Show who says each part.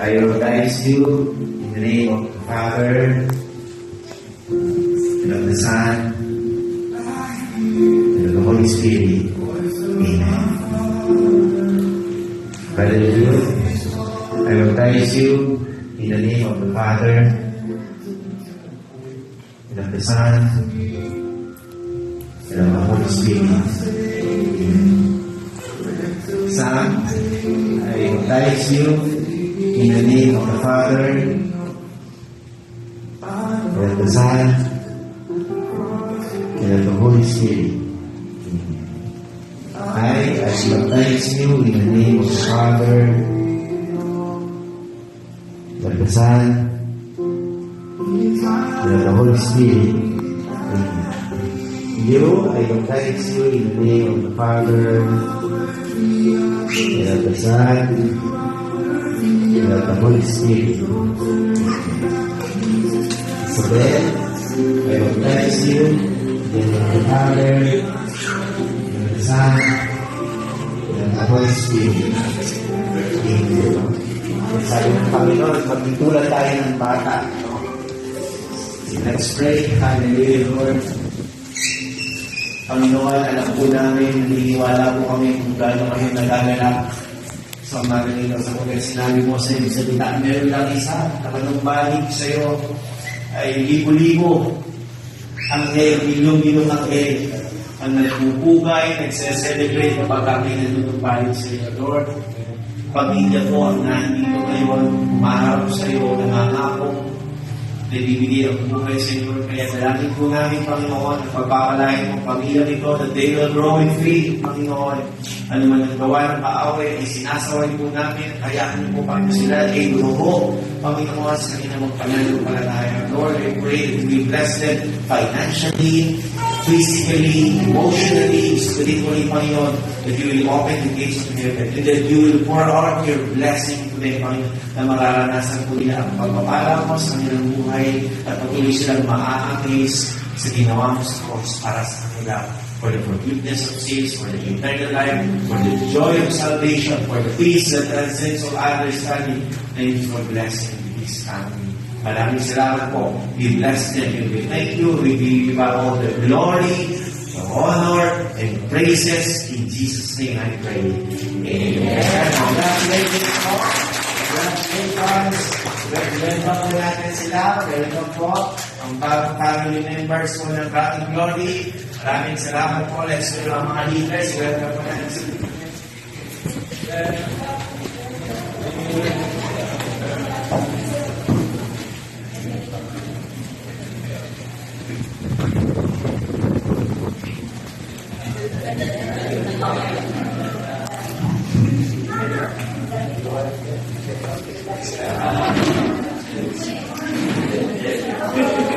Speaker 1: I baptize you in the name of the Father, and of the Son, and of the Holy Spirit. Amen. Brother Jude, I baptize you in the name of the Father, and of the Son, and of the Holy Spirit. Sam, I baptize you in the name of the Father, and of the Son, and of the Holy Spirit. I, I baptize you in the name of the Father, and of the Son, and of the Holy Spirit. You, I baptize you in the name of the Father, and of the Son, and the Holy Spirit. Isabel, I baptize you in the Father, of the Son, and the Holy Spirit. Amen. Sabi ng Panginoon, magtitulad tayo ng bata. Let's pray. Hallelujah, Lord. Panginoon, alam po namin, naniniwala po kami kung gaano kayo nagagalak sa mga ganito sa mga sinabi mo sa iyong salita. Meron lang isa, nakanumbalik sa iyo ay libo-libo ang ngayon, milyong-milyong ang ngayon ang nagpupugay, nagse-celebrate kapag kami nanunumbalik sa iyo, Lord. Pamilya ko ang nandito ngayon, umaharap sa iyo, nangangako, nagbibigay ang buhay sa iyo. Kaya dalangin po namin, Panginoon, ang pagpapalain ng pamilya nito that they will grow in faith, Panginoon. Ano man ang gawa ng kaaway, ay sinasaway po namin. Hayaan niyo po, Panginoon, sila ay lumuho, Panginoon, sa kanilang magpananampalataya. Lord, I pray that we bless them financially, physically, emotionally, spiritually, Panginoon, that you will open the gates of heaven, and that you will pour out your blessing to them, Panginoon, na mararanasan po nila ang pagpapala mo sa kanilang buhay at patuloy silang maaakis sa ginawa mo sa cross para sa kanila for the forgiveness of sins, for the eternal life, for the joy of salvation, for the peace that transcends all understanding. You for blessing this family. Maraming salamat po. We bless them and we thank you. We give you all the glory, the honor, and praises. In Jesus' name I pray. Amen. Congratulations po. Congratulations. Welcome po natin sila. Welcome po ang bagong family members po ng Prating Glory. Maraming salamat po. Let's go ang mga leaders. Welcome po natin sila. Thank you.